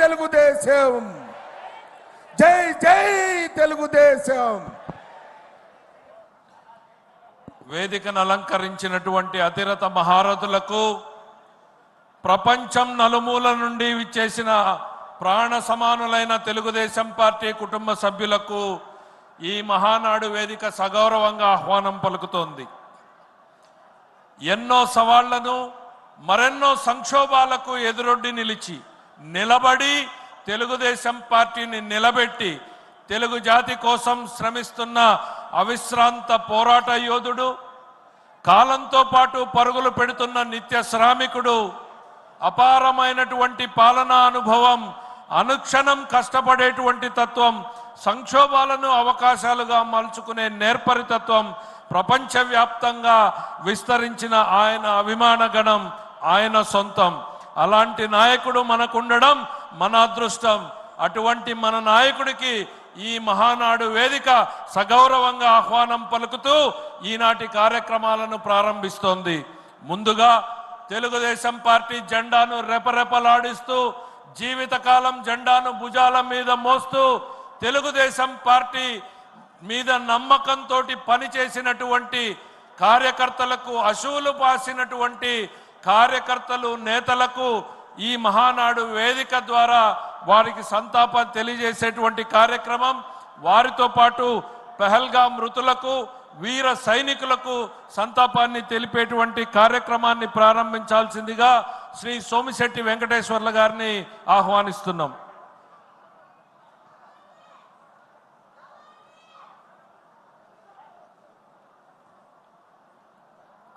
తెలుగుదేశం. జై జై తెలుగుదేశం. వేదికను అలంకరించినటువంటి అతిరత మహారథులకు ప్రపంచం నలుమూల నుండి విచ్చేసిన ప్రాణ సమానులైన తెలుగుదేశం పార్టీ కుటుంబ సభ్యులకు ఈ మహానాడు వేదిక సగౌరవంగా ఆహ్వానం పలుకుతోంది. ఎన్నో సవాళ్ళను మరెన్నో సంక్షోభాలకు ఎదురొడ్డి నిలిచి నిలబడి తెలుగుదేశం పార్టీని నిలబెట్టి తెలుగు జాతి కోసం శ్రమిస్తున్న అవిశ్రాంత పోరాట యోధుడు కాలంతో పాటు పరుగులు పెడుతున్న నిత్య శ్రామికుడు అపారమైనటువంటి పాలనా అనుభవం అనుక్షణం కష్టపడేటువంటి తత్వం సంక్షోభాలను అవకాశాలుగా మలుచుకునే నేర్పరితత్వం ప్రపంచవ్యాప్తంగా విస్తరించిన ఆయన అభిమానగణం ఆయన సొంతం. అలాంటి నాయకుడు మనకుండడం మన అదృష్టం. అటువంటి మన నాయకుడికి ఈ మహానాడు వేదిక సగౌరవంగా ఆహ్వానం పలుకుతూ ఈనాటి కార్యక్రమాలను ప్రారంభిస్తోంది. ముందుగా తెలుగుదేశం పార్టీ జెండాను రెపరెపలాడిస్తూ జీవితకాలం జెండాను భుజాల మీద మోస్తూ తెలుగుదేశం పార్టీ మీద నమ్మకంతో పనిచేసినటువంటి కార్యకర్తలకు అశువులు పాసినటువంటి కార్యకర్తలు నేతలకు ఈ మహానాడు వేదిక ద్వారా వారికి సంతాపం తెలియజేసేటువంటి కార్యక్రమం వారితో పాటు పెహల్గా మృతులకు వీర సైనికులకు సంతాపాన్ని తెలిపేటువంటి కార్యక్రమాన్ని ప్రారంభించాల్సిందిగా శ్రీ సోమిశెట్టి వెంకటేశ్వర్ల గారిని ఆహ్వానిస్తున్నాం.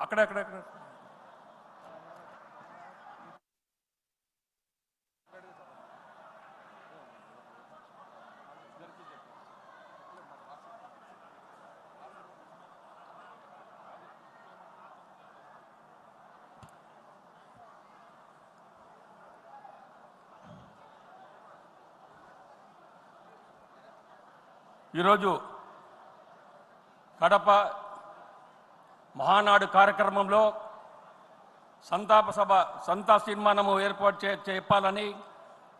అక్కడక్కడక్కడ ఈరోజు కడప మహానాడు కార్యక్రమంలో సంతాప సభ సంతా తీర్మానము ఏర్పాటు చే చెప్పాలని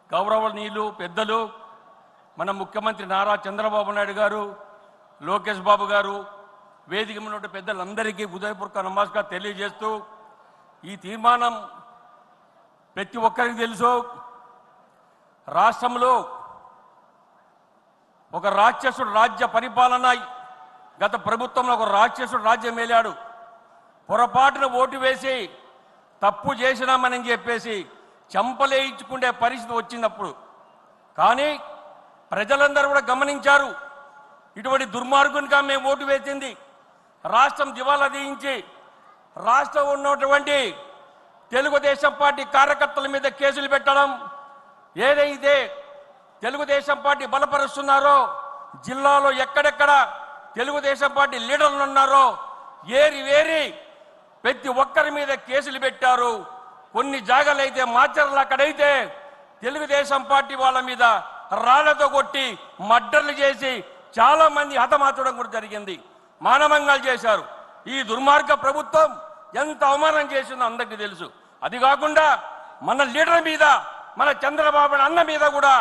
గౌరవనీయులు పెద్దలు మన ముఖ్యమంత్రి నారా చంద్రబాబు నాయుడు గారు లోకేష్ బాబు గారు వేదిక ఉన్నటువంటి పెద్దలందరికీ హృదయపూర్వక నమస్కారం తెలియజేస్తూ ఈ తీర్మానం ప్రతి ఒక్కరికి తెలుసు. రాష్ట్రంలో ఒక రాక్షసుడు రాజ్య పరిపాలన గత ప్రభుత్వంలో ఒక రాక్షసుడు రాజ్యం మేలాడు. పొరపాటున ఓటు వేసి తప్పు చేసినామని చెప్పేసి చంపలేయించుకునే పరిస్థితి వచ్చినప్పుడు. కానీ ప్రజలందరూ కూడా గమనించారు. ఇటువంటి దుర్మార్గునిగా మేము ఓటు వేసింది. రాష్ట్రం దివాలా తీయించి రాష్ట్రం ఉన్నటువంటి తెలుగుదేశం పార్టీ కార్యకర్తల మీద కేసులు పెట్టడం ఏదైతే తెలుగుదేశం పార్టీ బలపరుస్తున్నారో జిల్లాలో ఎక్కడెక్కడ తెలుగుదేశం పార్టీ లీడర్లు ఉన్నారో ఏరి వేరి ప్రతి ఒక్కరి మీద కేసులు పెట్టారు. కొన్ని జాగాలైతే మాచర్లు అక్కడైతే తెలుగుదేశం పార్టీ వాళ్ళ మీద రాళ్ళతో కొట్టి మడ్డర్లు చేసి చాలా మంది హతమార్చడం కూడా జరిగింది. మానవంగాలు చేశారు. ఈ దుర్మార్గ ప్రభుత్వం ఎంత అవమానం చేసిందో అందరికీ తెలుసు. అది కాకుండా మన లీడర్ మీద మన చంద్రబాబు అన్న మీద కూడా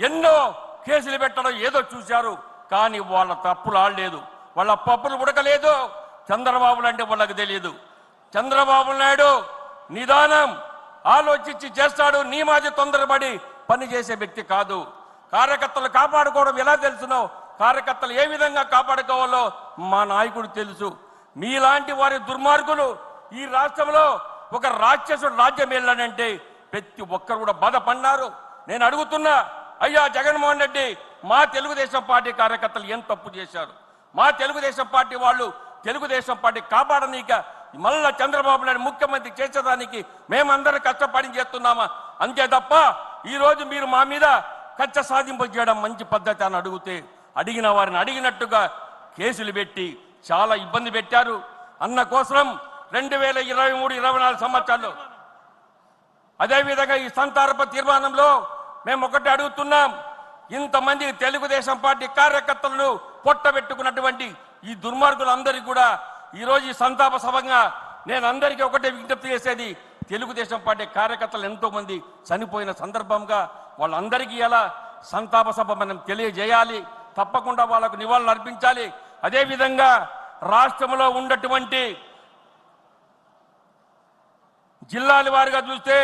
ఎన్నో కేసులు పెట్టడం ఏదో చూశారు కానీ వాళ్ళ తప్పులు ఆడలేదు. వాళ్ళ పప్పులు ఉడకలేదు. చంద్రబాబు అంటే వాళ్ళకి తెలియదు చంద్రబాబు నాయుడు నిదానం ఆలోచించి చేస్తాడు. నీ మాది తొందరపడి పని చేసే వ్యక్తి కాదు. కార్యకర్తలు కాపాడుకోవడం ఎలా తెలుసునో కార్యకర్తలు ఏ విధంగా కాపాడుకోవాలో మా నాయకుడు తెలుసు. మీలాంటి వారి దుర్మార్గులు ఈ రాష్ట్రంలో ఒక రాక్షసుడు రాజ్యం వెళ్ళాడంటే ప్రతి ఒక్కరు కూడా బాధపడినారు. నేను అడుగుతున్నా అయ్యా జగన్మోహన్ రెడ్డి మా తెలుగుదేశం పార్టీ కార్యకర్తలు ఏం తప్పు చేశారు? మా తెలుగుదేశం పార్టీ వాళ్ళు తెలుగుదేశం పార్టీ కాపాడనీక మళ్ళా చంద్రబాబు నాయుడు ముఖ్యమంత్రి చేసేదానికి మేమందరం కష్టపడి చేస్తున్నామా? అంతే తప్ప ఈ రోజు మీరు మా మీద కచ్చ సాధింపు చేయడం మంచి పద్ధతి అని అడిగితే అడిగిన వారిని అడిగినట్టుగా కేసులు పెట్టి చాలా ఇబ్బంది పెట్టారు. అన్న కోసం రెండు వేల ఇరవై మూడు ఇరవై నాలుగు సంవత్సరాల్లో అదేవిధంగా ఈ సంతారప తీర్మానంలో మేము ఒకటి అడుగుతున్నాం. ఇంతమంది తెలుగుదేశం పార్టీ కార్యకర్తలను పొట్టబెట్టుకున్నటువంటి ఈ దుర్మార్గులందరికీ కూడా ఈరోజు ఈ సంతాప సభంగా నేను అందరికీ ఒకటే విజ్ఞప్తి చేసేది తెలుగుదేశం పార్టీ కార్యకర్తలు ఎంతోమంది చనిపోయిన సందర్భంగా వాళ్ళందరికీ ఎలా సంతాప సభ మనం తెలియజేయాలి. తప్పకుండా వాళ్ళకు నివాళులు అర్పించాలి. అదేవిధంగా రాష్ట్రంలో ఉన్నటువంటి జిల్లాల వారిగా చూస్తే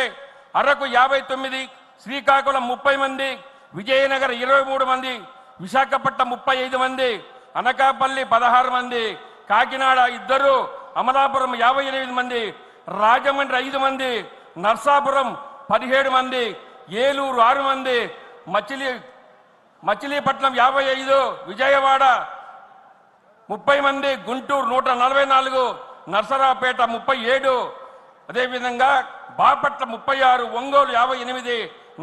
అరకు యాభై తొమ్మిది శ్రీకాకుళం ముప్పై మంది విజయనగరం ఇరవై మూడు మంది విశాఖపట్నం ముప్పై ఐదు మంది అనకాపల్లి పదహారు మంది కాకినాడ ఇద్దరు అమలాపురం యాభై ఎనిమిది మంది రాజమండ్రి ఐదు మంది నర్సాపురం పదిహేడు మంది ఏలూరు ఆరు మంది మచిలీ మచిలీపట్నం యాభై ఐదు విజయవాడ ముప్పై మంది గుంటూరు నూట నలభై నాలుగు నర్సరావుపేట ముప్పై ఏడు అదేవిధంగా బాపట్ల ముప్పై ఆరు ఒంగోలు యాభై ఎనిమిది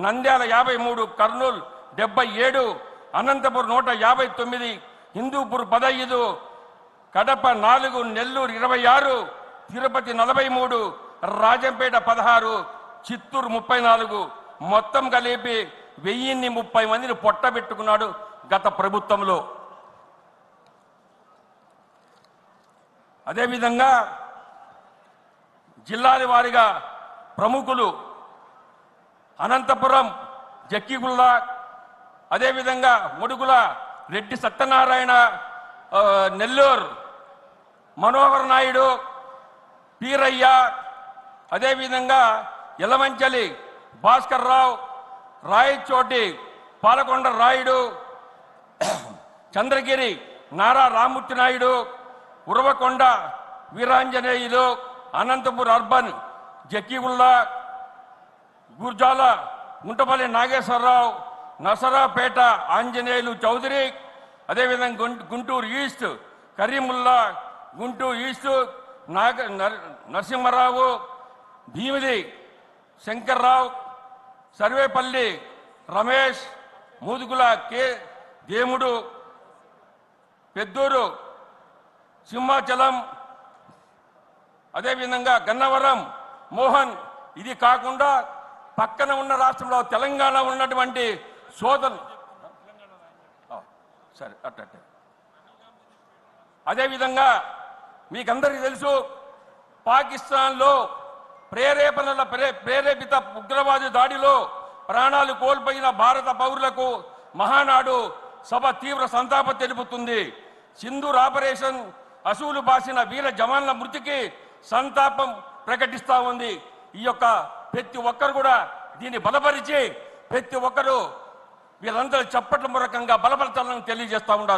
నంద్యాల యాభై మూడు కర్నూలు డెబ్బై ఏడు అనంతపురం నూట యాభై తొమ్మిది హిందూపూర్ పదహైదు కడప నాలుగు నెల్లూరు ఇరవై ఆరు తిరుపతి నలభై మూడు రాజంపేట పదహారు చిత్తూరు ముప్పై నాలుగు. మొత్తం కలిపి వెయ్యిన్ని ముప్పై మందిని పొట్టబెట్టుకున్నాడు గత ప్రభుత్వంలో. అదేవిధంగా జిల్లాల వారిగా ప్రముఖులు అనంతపురం జక్కిగుళ్ళ అదేవిధంగా ముడుగుల రెడ్డి సత్యనారాయణ నెల్లూరు మనోహర్ నాయుడు పీరయ్య అదేవిధంగా ఇలమంచలి భాస్కర్ రావు రాయచోటి పాలకొండ రాయుడు చంద్రగిరి నారా రామూర్తి నాయుడు ఉరవకొండ వీరాంజనేయులు అనంతపురం అర్బన్ జక్కిగుల్లా గుర్జాల గుంటపల్లి నాగేశ్వరరావు నసరాపేట ఆంజనేయులు చౌదరి అదేవిధంగా గుంటూరు ఈస్ట్ కరీముల్లా గుంటూరు ఈస్ట్ నాగ నర్- నరసింహారావు భీమిది శంకర్రావు సర్వేపల్లి రమేష్ మూదుగుల కే దేముడు పెద్దూరు సింహాచలం అదేవిధంగా గన్నవరం మోహన్. ఇది కాకుండా పక్కన ఉన్న రాష్ట్రంలో తెలంగాణ ఉన్నటువంటి సోదరు సరే అట్ట అట్ట. అదేవిధంగా మీకందరికీ తెలుసు పాకిస్తాన్లో ప్రేరేపణల ప్రే ప్రేరేపిత ఉగ్రవాది దాడిలో ప్రాణాలు కోల్పోయిన భారత పౌరులకు మహానాడు సభ తీవ్ర సంతాపం తెలుపుతుంది. సింధూర్ ఆపరేషన్ అసూలు బాసిన వీర జవాన్ల మృతికి సంతాపం ప్రకటిస్తా ఉంది. ఈ యొక్క ప్రతి ఒక్కరు కూడా దీన్ని బలపరిచి ప్రతి ఒక్కరు వీరందరూ చప్పట్ల మూలకంగా బలపరచాలని తెలియజేస్తా ఉన్నాను